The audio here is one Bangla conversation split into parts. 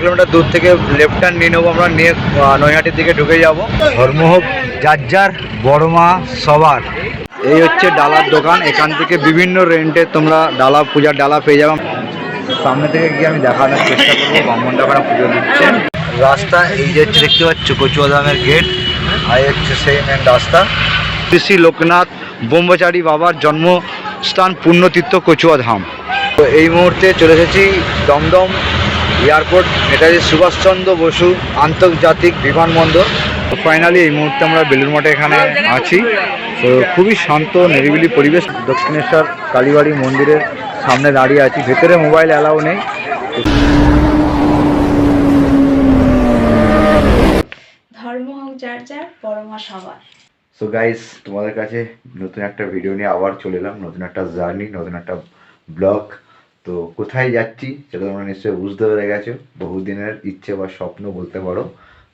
কিলোমিটার দূর থেকে লেফট টার্ন নিয়ে নেব আমরা, নিয়ে নৈহাটির দিকে ঢুকে যাব। ধর্ম হোক যার যার, বড় মা, সবার। এই হচ্ছে ডালার দোকান, এখান থেকে বিভিন্ন রেন্টে তোমরা ডালা, পূজার ডালা পেয়ে যাবে। সামনে থেকে গিয়ে আমি দেখানোর চেষ্টা করব, ব্রাহ্মণটা ওখানে পুজো দিচ্ছে। রাস্তা এই যে হচ্ছে, দেখতে পাচ্ছ কচুয়াধামের গেট আর হচ্ছে সেই মেন রাস্তা। শ্রী লোকনাথ ব্রহ্মচারী বাবার জন্মস্থান পুণ্যতীর্থ কচুয়া ধাম। তো এই মুহূর্তে চলে এসেছি দমদম এয়ারপোর্ট নেতাজি সুভাষচন্দ্র বসু আন্তর্জাতিক বিমানবন্দর। তো ফাইনালি এই মুহূর্তে আমরা বেলুর মঠে এখানে আছি। তো খুবই শান্ত নিরিবিলি পরিবেশ। দক্ষিণেশ্বর কালীবাড়ি মন্দিরের সামনে দাঁড়িয়ে আছি। ভেতরে মোবাইল অ্যালাউ নেই। ধর্ম হোক যার যার পরমা সবার। সো গাইস তোমাদের কাছে নতুন একটা ভিডিও নিয়ে আবার চলে এলাম। নতুন একটা জার্নি নতুন একটা ব্লগ তো কোথায় যাচ্ছি সেটা তোমরা নিশ্চয়ই বুঝতে পেরে গেছো। বহুদিনের ইচ্ছে বা স্বপ্ন বলতে পারো।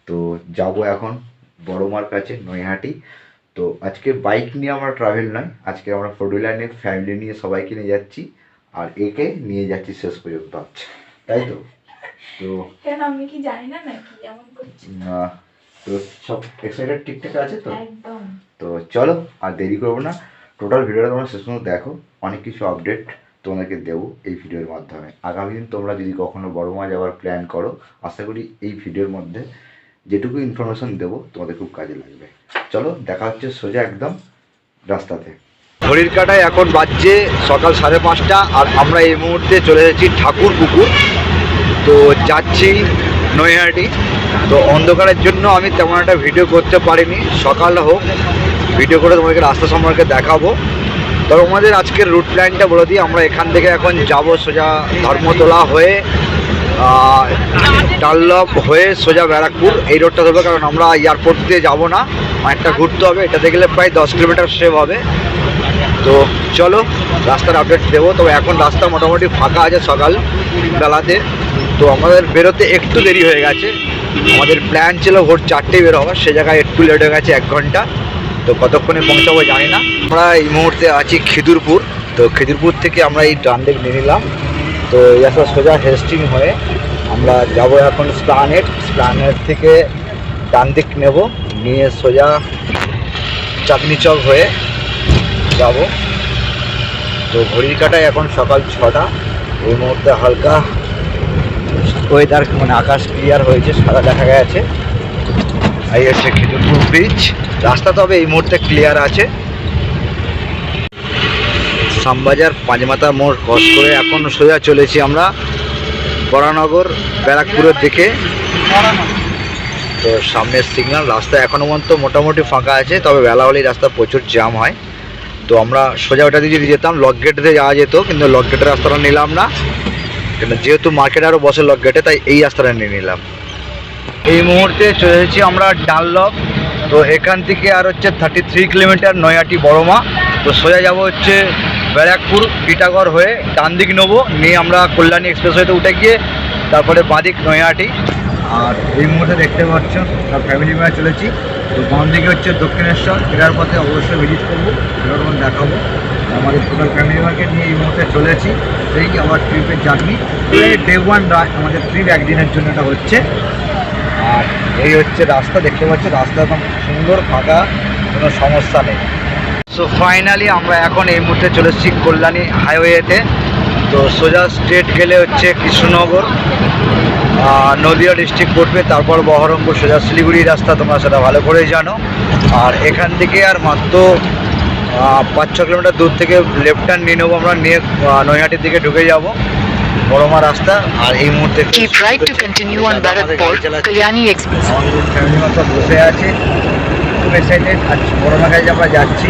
তো যাব এখন বড়মার কাছে নৈহাটি। তো আজকে বাইক নিয়ে আমরা ট্রাভেল নয় আজকে আমরা ফোর হুইলার নিয়ে ফ্যামিলি নিয়ে সবাইকে নিয়ে যাচ্ছি। আর একে নিয়ে যাচ্ছি শেষ পর্যন্ত আচ্ছা তাই তো? তো কেন আমি কি জানি না নাকি? এমন করছি। আহ, তো সব এক্সাইটেড ঠিকঠাক আছে তো? একদম। তো চলো আর দেরি করব না। টোটাল ভিডিওটা তোমরা শেষ পর্যন্ত দেখো। অনেক কিছু আপডেট তোমাদেরকে দেবো এই ভিডিওর মাধ্যমে। আগামী দিন তোমরা যদি কখনো বড় মা যাওয়ার প্ল্যান করো, আশা করি এই ভিডিওর মধ্যে যেটুকু ইনফরমেশন দেবো, তোমাদের খুব কাজে লাগবে। চলো, দেখা হচ্ছে সোজা একদম রাস্তাতে। ঘড়ির কাটায় এখন বাজছে সকাল সাড়ে পাঁচটা, আর আমরা এই মুহূর্তে চলে যাচ্ছি ঠাকুর পুকুর। তো যাচ্ছি নৈহাটি। তো অন্ধকারের জন্য আমি তেমন একটা ভিডিও করতে পারিনি। সকাল হোক ভিডিও করে তোমাদেরকে রাস্তা সম্পর্কে দেখাবো। তবে আমাদের আজকের রুট প্ল্যানটা বলে দিই আমরা এখান থেকে এখন যাব সোজা ধর্মতলা হয়ে আহ, ডাল্লভ হয়ে সোজা ব্যারাকপুর। এই রোডটা ধরবো কারণ আমরা এয়ারপোর্ট দিয়ে যাব না অনেকটা ঘুরতে হবে। এটাতে গেলে প্রায় দশ কিলোমিটার সেভ হবে। তো চলো রাস্তার আপডেট দেবো। তবে এখন রাস্তা মোটামুটি ফাঁকা আছে সকাল বেলাতে। তো আমাদের বেরোতে একটু দেরি হয়ে গেছে। আমাদের প্ল্যান ছিল ভোর চারটেই বের হওয়ার সে জায়গায় একটু লেট হয়ে গেছে এক ঘণ্টা। তো কতক্ষণে পৌঁছাবো জানি না। আমরা এই মুহূর্তে আছি খিদুরপুর। তো খিদুরপুর থেকে আমরা এই ডান দিক নিয়ে নিলাম। তো আসলে সোজা হেস্টিং হয়ে আমরা যাব এখন স্প্লানেট। স্প্লানেট থেকে ডান দিক নেব। নিয়ে সোজা চাঁদনি চক হয়ে যাব। তো ঘড়ির কাটায় এখন সকাল ছটা। এই মুহূর্তে হালকা ওয়েদার মানে আকাশ ক্লিয়ার হয়েছে, সাদা দেখা গেছে। এই হচ্ছে খিদুরপুর ব্রিজ রাস্তা তবে এই মুহূর্তে ক্লিয়ার আছে। শ্যামবাজার পাঁচমাথা মোড় ক্রস করে এখন সোজা চলেছি আমরা বরানগর, ব্যারাকপুরের দিকে। তো সামনের সিগন্যাল রাস্তা এখনও পর্যন্ত মোটামুটি ফাঁকা আছে, তবে বেলা হলেই রাস্তা প্রচুর জ্যাম হয়। তো আমরা সোজা ওটা দিয়ে যদি যেতাম লক গেট যাওয়া যেত, কিন্তু লক গেটের রাস্তাটা নিলাম না। কিন্তু যেহেতু মার্কেট আরও বসে লক গেটে তাই এই রাস্তাটা নিয়ে নিলাম। এই মুহূর্তে চলে এসেছি আমরা ডানলক তো এখান থেকে আর হচ্ছে থার্টি থ্রি কিলোমিটার নয়াটি বড়মা। তো সোজা যাব হচ্ছে ব্যারাকপুর টিটাগড় হয়ে ডান দিক নেব। নিয়ে আমরা কল্যাণী এক্সপ্রেস এক্সপ্রেসওয়েতে উঠে গিয়ে তারপরে বাদিক নয়াটি আর এই মুহূর্তে দেখতে পাচ্ছ সব ফ্যামিলি মেয়ে চলেছি। তো বাম দিকে হচ্ছে দক্ষিণেশ্বর, ফেরার পথে অবশ্যই ভিজিট করব ফেরার দেখাবো। আমাদের টোটাল ফ্যামিলি মার্কেট নিয়ে এই মুহূর্তে চলেছি এই আমার ট্রিপের জার্নি ডে ওয়ান আমাদের ট্রিপ একদিনের জন্য এটা হচ্ছে। আর এই হচ্ছে রাস্তা, দেখতে পাচ্ছি, রাস্তা একদম সুন্দর, ফাঁকা, কোনো সমস্যা নেই। সো ফাইনালি আমরা এখন এই মুহূর্তে চলে এসেছি কল্যাণী হাইওয়েতে তো সোজা স্ট্রেট গেলে হচ্ছে কৃষ্ণনগর নদীয়া ডিস্ট্রিক্ট পড়বে তারপর বহরমপুর সোজা শিলিগুড়ি রাস্তা তোমরা সেটা ভালো করেই জানো। আর এখান থেকে আর মাত্র পাঁচ ছ কিলোমিটার দূর থেকে লেফট টার্ন নিয়ে নেব আমরা নিয়ে নৈহাটির দিকে ঢুকে যাব বড়মা রাস্তা। আর এই মুহূর্তে বসে আছে এক্সাইটেড আজ বড়মা কাছে আমরা যাচ্ছি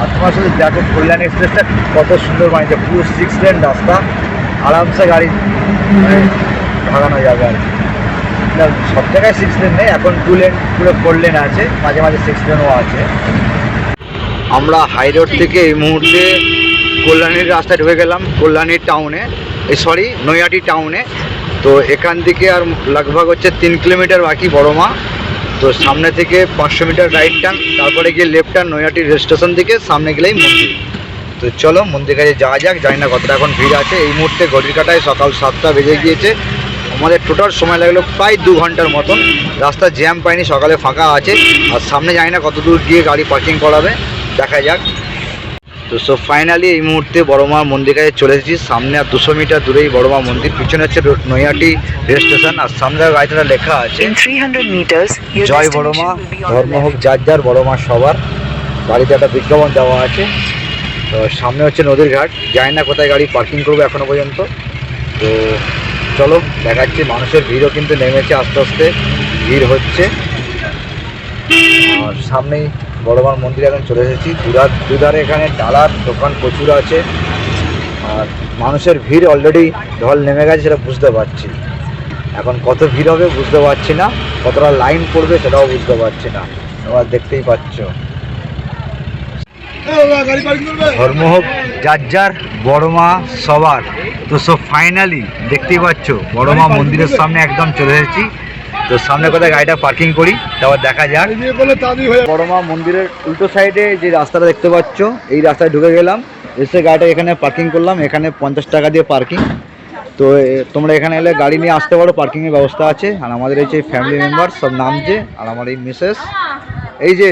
আর তোমার শুধু দেখো কল্যাণ এক্সপ্রেসটা কত সুন্দর বানিয়েছে পুরো সিক্স লেন রাস্তা আরামসে গাড়ি মানে ভাগানো যাবে আর কি। না, সব জায়গায় সিক্স লেন নেই এখন টু লেন পুরো ফোর লেন আছে মাঝে মাঝে সিক্স লেনও আছে। আমরা হাই রোড থেকে এই মুহূর্তে কল্যাণীর রাস্তায় ঢুকে গেলাম কল্যাণী টাউনে এই সরি নৈহাটি টাউনে তো এখান থেকে আর লগভগ হচ্ছে তিন কিলোমিটার বাকি বড়মা তো সামনে থেকে পাঁচশো মিটার রাইট টান, তারপরে গিয়ে লেফট টান নৈহাটি রেল স্টেশন থেকে সামনে গেলেই মন্দির। তো চলো মন্দির কাছে যাওয়া যাক, জানি না কতটা এখন ভিড় আছে। এই মুহূর্তে ঘড়ির কাটায় সকাল সাতটা বেজে গিয়েছে। আমাদের টোটাল সময় লাগল প্রায় দু ঘণ্টার মতন। রাস্তা জ্যাম পাইনি, সকালে ফাঁকা আছে। আর সামনে জানি না কত দূর গিয়ে গাড়ি পার্কিং করাবে। দেখা যাক। তো সো ফাইনালি এই মুহূর্তে বড়মা মন্দির কাছে চলে এসেছি। সামনে আর দুশো মিটার দূরেই বড়মা মন্দির। পিছনে হচ্ছে নৈহাটি রেল স্টেশন আর সামনে গাড়িটা লেখা আছে In 300 meters, Joy বড়মা be on ধর্ম হোক. যার যার বড়মা সবার। গাড়িতে একটা বিজ্ঞাপন দেওয়া আছে। তো সামনে হচ্ছে নদীর ঘাট। জানি না কোথায় গাড়ি পার্কিং করবে এখনও পর্যন্ত। তো চলো দেখাচ্ছি মানুষের ভিড়ও কিন্তু নেমেছে আস্তে আস্তে। ভিড় হচ্ছে। আর সামনেই বড়মার মন্দির এখন চলে এসেছি। দুধার, দুধারে এখানে ডালার দোকান প্রচুর আছে। আর মানুষের ভিড় অলরেডি ঢল নেমে গেছে সেটা বুঝতে পারছি। এখন কত ভিড় হবে বুঝতে পারছি না। কতটা লাইন পড়বে সেটাও বুঝতে পারছি না। তোমরা দেখতেই পাচ্ছ। ধর্ম হোক, যার যার বড়মা সবার। তো সব ফাইনালি দেখতেই পাচ্ছ বড়মা মন্দিরের সামনে একদম চলে এসেছি। তো সামনে কোথায় গাড়িটা পার্কিং করি তারপর দেখা যাক। বড়মা মন্দিরের উল্টো সাইডে যে রাস্তাটা দেখতে পাচ্ছ এই রাস্তায় ঢুকে গেলাম এসে গাড়িটা এখানে পার্কিং করলাম এখানে পঞ্চাশ টাকা দিয়ে পার্কিং। তো তোমরা এখানে এলে গাড়ি নিয়ে আসতে পারো পার্কিংয়ের ব্যবস্থা আছে আর আমাদের এই যে ফ্যামিলি মেম্বার সব নামছে আর আমার এই মিসেস এই যে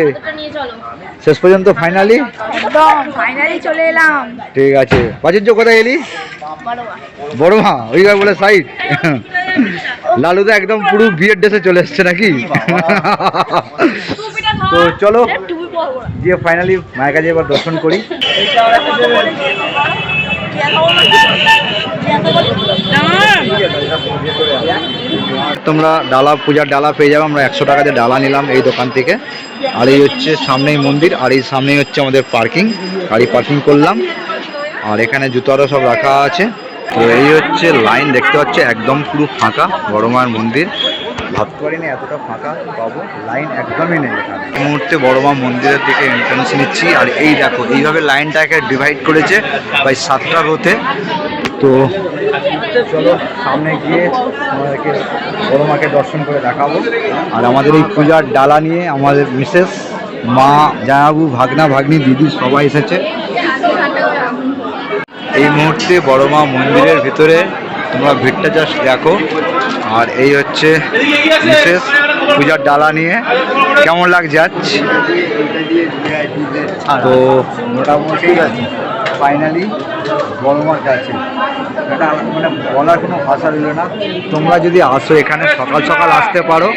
শেষ পর্যন্ত ফাইনালি ফাইনালি চলে এলাম। ঠিক আছে। প্রাচুর্য কোথায় এলি? বড় মা। ওই বলে সাইড লালু তো একদম পুরো বিয়ের ড্রেসে চলে এসছে নাকি? তো চলো, গিয়ে ফাইনালি মায়ের কাছে এবার দর্শন করি। তোমরা ডালা, পূজার ডালা পেয়ে যাবে, আমরা একশো টাকাতে ডালা নিলাম এই দোকান থেকে। আর এই হচ্ছে সামনেই মন্দির, আর এই সামনেই হচ্ছে আমাদের পার্কিং গাড়ি পার্কিং করলাম। আর এখানে জুতোরও সব রাখা আছে। তো এই হচ্ছে লাইন দেখতে পাচ্ছ, একদম পুরো ফাঁকা বড় মায়ের মন্দির। ভাবতে পারিনি এতটা ফাঁকা পাবো লাইন একদমই নেই এখানে। এই মুহূর্তে বড় মা মন্দিরের দিকে এন্ট্রান্স নিচ্ছি, আর এই দেখো, এইভাবে লাইনটাকে ডিভাইড করেছে প্রায় সাতটা রোতে। তো চলো, সামনে গিয়ে আমাদেরকে বড় মাকে দর্শন করে দেখাবো। আর আমাদের এই পূজার ডালা নিয়ে আমাদের মিসেস মা জায়াবু ভাগনা, ভাগ্নি, দিদি সবাই এসেছে। এই মুহূর্তে বড় মা মন্দিরের ভিতরে তোমরা ভিড়টা জাস্ট দেখো। আর এই হচ্ছে বিশেষ পূজার ডালা নিয়ে। কেমন লাগছে আজ? তো মোটামুটি ফাইনালি বড় মার কাছে এটা মানে বলার কোনো ভাষা রইল না। তোমরা যদি আসো এখানে, সকাল সকাল আসতে পারো।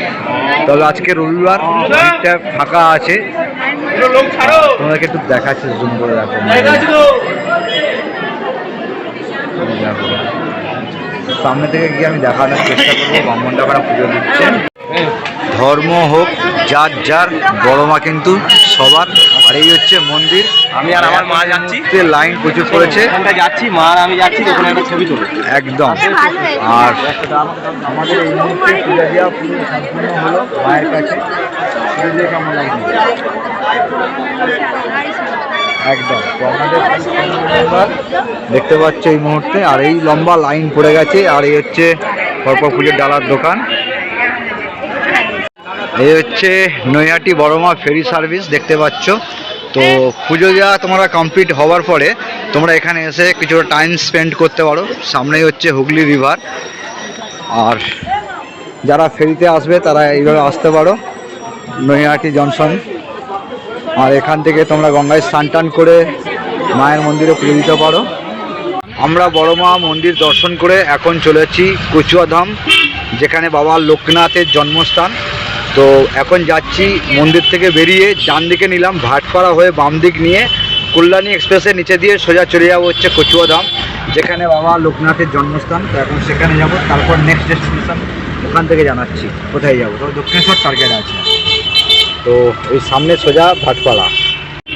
তবে আজকে রবিবার ফাঁকা আছে। তোমাদেরকে একটু দেখাচ্ছি জুম করে রাখো দেখো। সামনে থেকে গিয়ে আমি দেখানোর চেষ্টা করব ব্রাহ্মণটা ওখানে পুজো দিচ্ছে ধর্ম হোক যার যার বড় মা কিন্তু সবার আর এই হচ্ছে মন্দির আমি আর আমার মা যাচ্ছি। লাইন প্রচুর পড়েছে যাচ্ছি মা আর আমি যাচ্ছি ওখানে একটা ছবি তুলো একদম আর আমাদের এই মুহূর্তে পূজা দেওয়া পুরো সম্পূর্ণ হলো মায়ের কাছে কেমন লাগল একদম। দেখতে পাচ্ছ এই মুহূর্তে, আর এই লম্বা লাইন পড়ে গেছে, আর এই হচ্ছে পরপর পুজোর ডালার দোকান। এই হচ্ছে নৈহাটি বড়মা ফেরি সার্ভিস, দেখতে পাচ্ছ। তো পুজো দেওয়া তোমরা কমপ্লিট হওয়ার পরে, তোমরা এখানে এসে কিছুটা টাইম স্পেন্ড করতে পারো। সামনেই হচ্ছে হুগলি রিভার আর যারা ফেরিতে আসবে, তারা এইভাবে আসতে পারো। নৈহাটি জংশন। আর এখান থেকে তোমরা গঙ্গায় স্নান টান করে মায়ের মন্দিরে পুজো দিতে পারো। আমরা বড় মা মন্দির দর্শন করে এখন চলেছি কচুয়াধাম যেখানে বাবা লোকনাথের জন্মস্থান। তো এখন যাচ্ছি মন্দির থেকে বেরিয়ে ডান দিকে নিলাম, ভাটপাড়া হয়ে বাম দিক নিয়ে কল্যাণী এক্সপ্রেসের নিচে দিয়ে সোজা চলে যাব হচ্ছে কচুয়াধাম যেখানে বাবা লোকনাথের জন্মস্থান। তো এখন সেখানে যাব, তারপর নেক্সট ডেস্টিনেশন ওখান থেকে জানাচ্ছি, কোথায় যাব? তবে দক্ষিণেশ্বর টার্গেট আছে। তো এই সামনে সোজা ভাটপাড়া।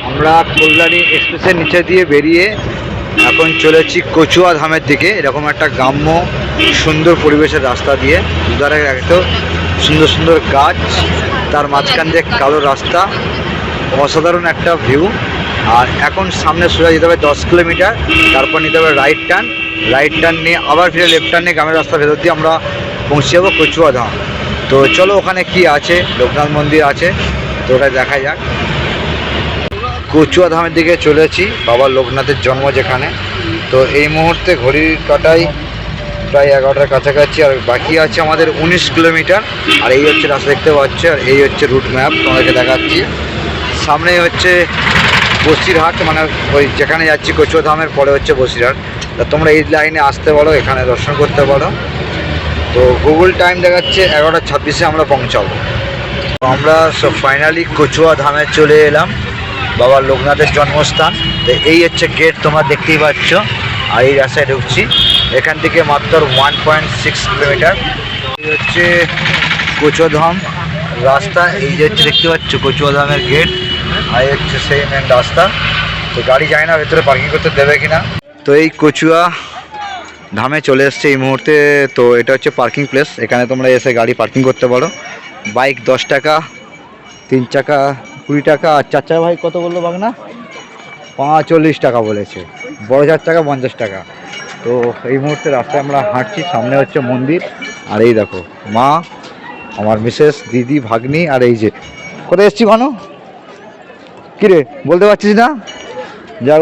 আমরা কল্যাণী এক্সপ্রেসের নিচে দিয়ে বেরিয়ে এখন চলেছি কচুয়া ধামের দিকে। এরকম একটা গ্রাম্য সুন্দর পরিবেশের রাস্তা দিয়ে। দুধারে এত সুন্দর সুন্দর গাছ, তার মাঝখান দিয়ে কালো রাস্তা, অসাধারণ একটা ভিউ আর এখন সামনে সোজা যেতে হবে দশ কিলোমিটার, তারপর নিতে হবে রাইট টার্ন রাইট টার্ন নিয়ে আবার ফিরে লেফট টার্ন নিয়ে গ্রামের রাস্তা ভেতর দিয়ে আমরা পৌঁছে যাব কচুয়া ধাম। তো চলো ওখানে কি আছে? লোকনাথ মন্দির আছে। তো ওটা দেখা যাক। কচুয়া ধামের দিকে চলেছি, বাবা লোকনাথের জন্ম যেখানে। তো এই মুহূর্তে ঘড়ির কাটাই, প্রায় এগারোটার কাছাকাছি, আর বাকি আছে আমাদের উনিশ কিলোমিটার। আর এই হচ্ছে রাস্তা দেখতে পাচ্ছ, আর এই হচ্ছে রুট ম্যাপ, তোমাদেরকে দেখাচ্ছি। সামনে হচ্ছে বসিরহাট মানে ওই যেখানে যাচ্ছি কচুয়াধামের পরে হচ্ছে বসিরহাট। তা তোমরা এই লাইনে আসতে পারো, এখানে দর্শন করতে পারো। তো গুগল টাইম দেখাচ্ছে এগারোটা ছাব্বিশে আমরা পৌঁছাবো। আমরা সব ফাইনালি কচুয়া ধামে চলে এলাম। বাবা লোকনাথের জন্মস্থান। তো এই হচ্ছে গেট তোমরা দেখতেই পাচ্ছ। আর এই রাস্তায় ঢুকছি। এখান থেকে মাত্র ওয়ান পয়েন্ট সিক্স কিলোমিটার এই হচ্ছে কচুয়াধাম রাস্তা এই যে হচ্ছে দেখতে পাচ্ছ কচুয়াধামের গেট আর এই হচ্ছে সেই মেন রাস্তা। তো গাড়ি যায় না, ভেতরে পার্কিং করতে দেবে কিনা। তো এই কচুয়া ধামে চলে এসছে এই মুহূর্তে। তো এটা হচ্ছে পার্কিং প্লেস এখানে তোমরা এসে গাড়ি পার্কিং করতে পারো। বাইক দশ টাকা, তিন চাকা, কুড়ি টাকা, আর চার চাকা ভাই কত বলল বাগনা? পাঁচচল্লিশ টাকা বলেছে। বড় চার টাকা পঞ্চাশ টাকা। তো এই মুহূর্তে রাস্তায় আমরা হাঁটছি, সামনে হচ্ছে মন্দির। আর এই দেখো, মা, আমার মিসেস, দিদি, ভাগ্নি, আর এই যে, কোথায় এসছি ভানু? কিরে, বলতে পারছিস না?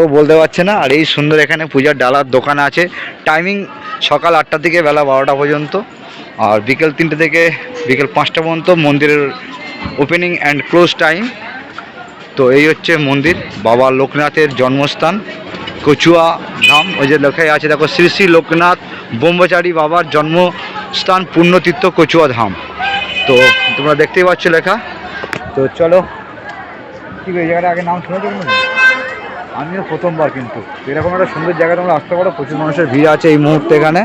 ও বলতে পারছে না। আর এই সুন্দর এখানে পূজার ডালার দোকান আছে। টাইমিং সকাল আটটা থেকে বেলা বারোটা পর্যন্ত। আর বিকেল তিনটে থেকে বিকেল পাঁচটা পর্যন্ত মন্দিরের ওপেনিং অ্যান্ড ক্লোজ টাইম তো এই হচ্ছে মন্দির, বাবা লোকনাথের জন্মস্থান, কচুয়া ধাম। ওই যে লেখাই আছে, দেখো, শ্রী শ্রী লোকনাথ ব্রহ্মচারী বাবার জন্মস্থান, পুণ্যতীর্থ কচুয়া ধাম। তো তোমরা দেখতেই পাচ্ছ লেখা। তো চলো। কি এই জায়গাটা আগে নাম শুনেছো আমিও প্রথমবার কিন্তু। এরকম একটা সুন্দর জায়গা তোমরা আসতে পারো, প্রচুর মানুষের ভিড় আছে এই মুহূর্তে এখানে।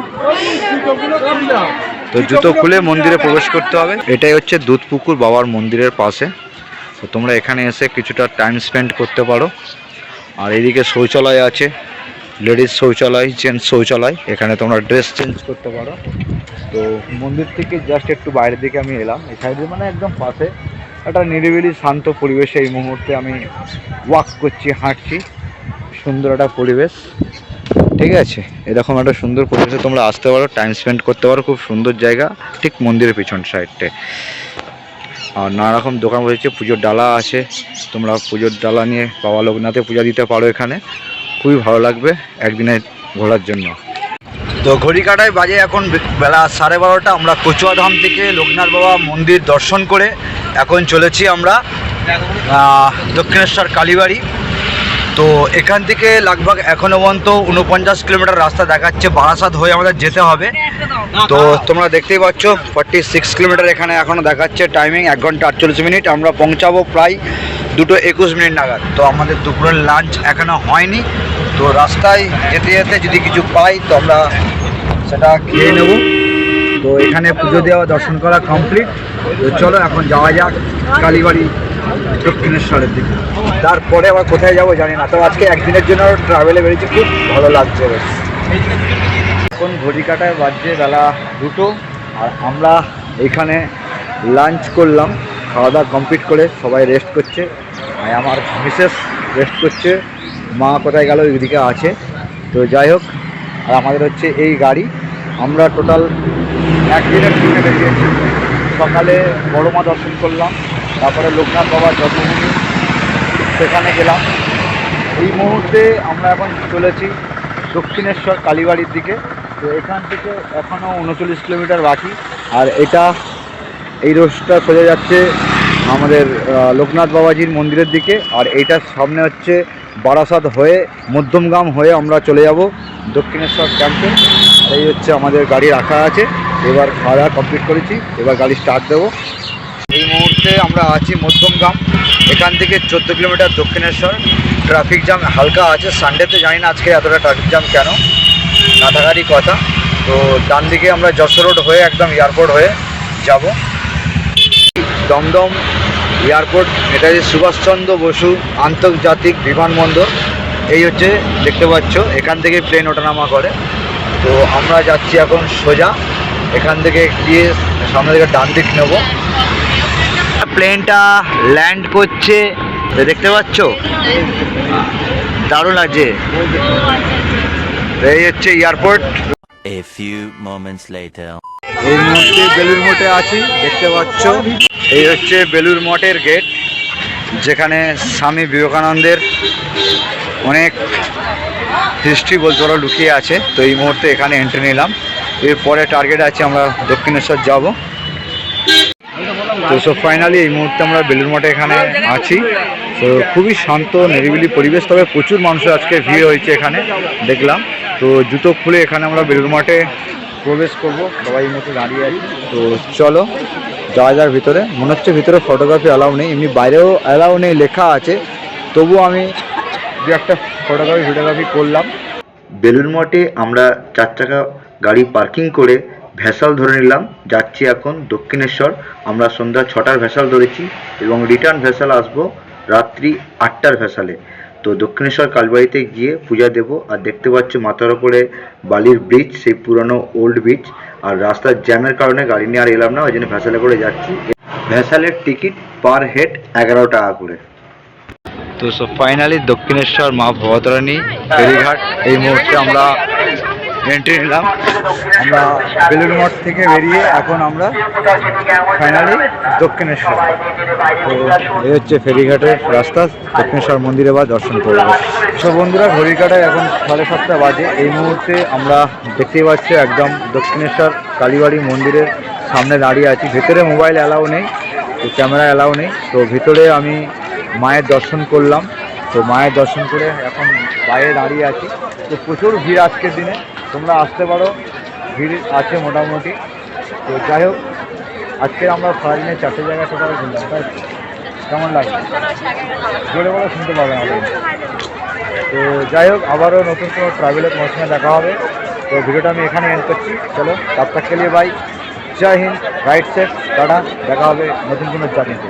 তো জুতো খুলে মন্দিরে প্রবেশ করতে হবে। এটাই হচ্ছে দুধপুকুর বাবার মন্দিরের পাশে। তো তোমরা এখানে এসে কিছুটা টাইম স্পেন্ড করতে পারো। আর এদিকে শৌচালয় আছে। লেডিস শৌচালয় জেন্টস শৌচালয়। এখানে তোমরা ড্রেস চেঞ্জ করতে পারো। তো মন্দির থেকে জাস্ট একটু বাইরের দিকে আমি এলাম। এই সাইডে মানে একদম পাশে। একটা নিরিবিলি শান্ত পরিবেশে এই মুহূর্তে আমি ওয়াক করছি হাঁটছি। সুন্দর একটা পরিবেশ। ঠিক আছে, এরকম একটা সুন্দর পরিবেশে তোমরা আসতে পারো টাইম স্পেন্ড করতে পারো, খুব সুন্দর জায়গা, ঠিক মন্দিরের পিছন সাইডটে আর নানা রকম দোকান বসেছে, পুজোর ডালা আছে, তোমরা পুজোর ডালা নিয়ে বাবা লোকনাথে পূজা দিতে পারো এখানে। খুবই ভালো লাগবে একদিনে ঘোরার জন্য। তো ঘড়ি কাটায় বাজে এখন বেলা সাড়ে বারোটা, আমরা কচুয়াধাম থেকে লোকনাথ বাবা মন্দির দর্শন করে এখন চলেছি আমরা দক্ষিণেশ্বর কালীবাড়ি। তো এখান থেকে লাগভাগ এখনও পর্যন্ত উনপঞ্চাশ কিলোমিটার রাস্তা দেখাচ্ছে, বারাসাত হয়ে আমাদের যেতে হবে। তো তোমরা দেখতেই পাচ্ছ ফর্টি সিক্স কিলোমিটার এখানে এখনও দেখাচ্ছে টাইমিং এক ঘণ্টা আটচল্লিশ মিনিট। আমরা পৌঁছাবো প্রায় দুটো একুশ মিনিট নাগাদ। তো আমাদের দুপুরের লাঞ্চ এখনও হয়নি। তো রাস্তায় যেতে যেতে যদি কিছু পাই, তো আমরা সেটা খেয়ে নেব। তো এখানে পুজো দেওয়া, দর্শন করা কমপ্লিট তো চলো, এখন যাওয়া যাক কালীবাড়ি। দক্ষিণেশ্বরের দিকে। তারপরে আবার কোথায় যাব জানি না, তো আজকে একদিনের জন্য ট্রাভেলে বেরিয়েছি, খুব ভালো লাগছে এখন ঘড়ি কাটায় বাজছে বেলা দুটো, আর আমরা এখানে লাঞ্চ করলাম খাওয়া দাওয়া কমপ্লিট করে সবাই রেস্ট করছে, আর আমার মিসেস রেস্ট করছে, মা কোথায় গেল ওইদিকে আছে, তো যাই হোক, আর আমাদের হচ্ছে এই গাড়ি, আমরা টোটাল একদিনের ট্রিপে বেরিয়েছি সকালে বড় মা দর্শন করলাম তারপরে লোকনাথ বাবার জন্মভূমি, সেখানে গেলাম। এই মুহূর্তে আমরা এখন চলেছি দক্ষিণেশ্বর কালীবাড়ির দিকে। তো এখান থেকে এখনও উনচল্লিশ কিলোমিটার বাকি। আর এটা এই রোডটা সোজা যাচ্ছে আমাদের লোকনাথ বাবাজির মন্দিরের দিকে। আর এইটার সামনে হচ্ছে বারাসাত হয়ে, মধ্যমগ্রাম হয়ে আমরা চলে যাব দক্ষিণেশ্বর ক্যাম্পে। এই হচ্ছে আমাদের গাড়ি রাখা আছে। এবার খাওয়া কমপ্লিট করেছি। এবার গাড়ি স্টার্ট দেবো। এই মুহূর্তে আমরা আছি মধ্যমগ্রাম। এখান থেকে চোদ্দ কিলোমিটার দক্ষিণেশ্বর। ট্রাফিক জ্যাম হালকা আছে। সানডেতে জানি না আজকে এতটা ট্রাফিক জ্যাম কেন। না থাকারই কথা। তো ডান দিকে আমরা যশোর রোড হয়ে একদম এয়ারপোর্ট হয়ে যাব। দমদম এয়ারপোর্ট যে সুভাষচন্দ্র বসু আন্তর্জাতিক বিমানবন্দর। এই হচ্ছে দেখতে পাচ্ছ, এখান থেকে প্লেন ওঠানামা করে। তো আমরা যাচ্ছি এখন সোজা। এখান থেকে গিয়ে সামনে থেকে ডান দিক নেব। প্লেনটা ল্যান্ড করছে। দেখতে পাচ্ছ? দারুণ লাগছে। এই হচ্ছে airport. A few moments later. এই মুহূর্তে বেলুর মঠে আছি দেখতে পাচ্ছ? এই হচ্ছে বেলুর মঠের গেট যেখানে স্বামী বিবেকানন্দের অনেক হিস্ট্রি বলতে পারো লুকিয়ে আছে। তো এই মুহূর্তে এখানে এন্ট্রি নিলাম। এরপরে টার্গেট আছে আমরা দক্ষিণেশ্বর যাব। তো সো ফাইনালি এই মুহূর্তে আমরা বেলুর মঠে এখানে আছি। তো খুবই শান্ত, নিরিবিলি পরিবেশ, তবে প্রচুর মানুষের আজকে ভিড় হয়েছে এখানে, দেখলাম। তো জুতো খুলে এখানে আমরা বেলুর মঠে প্রবেশ করব, সবাই মুহূর্তে দাঁড়িয়ে আছি। তো চলো, যাওয়া যার ভিতরে। মনে হচ্ছে ভিতরে ফটোগ্রাফি অ্যালাউ নেই, এমনি বাইরেও অ্যালাউ নেই, লেখা আছে। তবু আমি দু একটা ফটোগ্রাফি ভিডিওগ্রাফি করলাম। বেলুর মঠে আমরা চার চাকা গাড়ি পার্কিং করে ভ্যাসাল ধরে নিলাম, যাচ্ছি এখন দক্ষিণেশ্বর। আমরা সন্ধ্যা ছটার ভ্যাসাল ধরেছি এবং রিটার্ন ভ্যাসাল আসব রাত্রি আটটার ভ্যাসালে তো দক্ষিণেশ্বর কালবাড়িতে গিয়ে পূজা দেব, আর দেখতে পাচ্ছি মাথার ওপরে বালির ব্রিজ সেই পুরনো ওল্ড ব্রিজ আর রাস্তার জ্যামের কারণে গাড়ি নিয়ে আর এলাম না, ওই জন্য ভ্যাসালে করে যাচ্ছি। ভ্যাসালের টিকিট পার হেড এগারো টাকা করে। তো সো ফাইনালি দক্ষিণেশ্বর মা ভবতারিণী ফেরিঘাট, এই মুহূর্তে আমরা এন্ট্রি নিলাম। আমরা বেলুর মঠ থেকে বেরিয়ে এখন আমরা ফাইনালি দক্ষিণেশ্বর। তো এই হচ্ছে ফেরিঘাটের রাস্তা, দক্ষিণেশ্বর মন্দিরে বা দর্শন করব। সব বন্ধুরা ঘড়ির কাটায় এখন সাড়ে সাতটা বাজে। এই মুহূর্তে আমরা দেখতেই পাচ্ছি একদম দক্ষিণেশ্বর কালীবাড়ি মন্দিরের সামনে দাঁড়িয়ে আছি। ভেতরে মোবাইল অ্যালাউ নেই, তো ক্যামেরা অ্যালাউ নেই। তো ভিতরে আমি মায়ের দর্শন করলাম। তো মায়ের দর্শন করে এখন বাইরে দাঁড়িয়ে আছি। তো প্রচুর ভিড় আজকের দিনে। তোমরা আসতে পারো, ভিড় আছে মোটামুটি। তো যাই হোক, আজকে আমরা সারাদিনে চারটে জায়গায় টোটাল ঘুরলাম, তাই কেমন লাগবে জোরে বলে, শুনতে পাবে না তো যাই হোক, আবারও নতুন কোনো ট্রাভেলের সঙ্গে দেখা হবে। তো ভিডিওটা আমি এখানে এন্ড করছি। চলো তব তক কে বাই জয় হিন্দ রাইট সেট টাটা। দেখা হবে নতুন কোনো জার্নিতে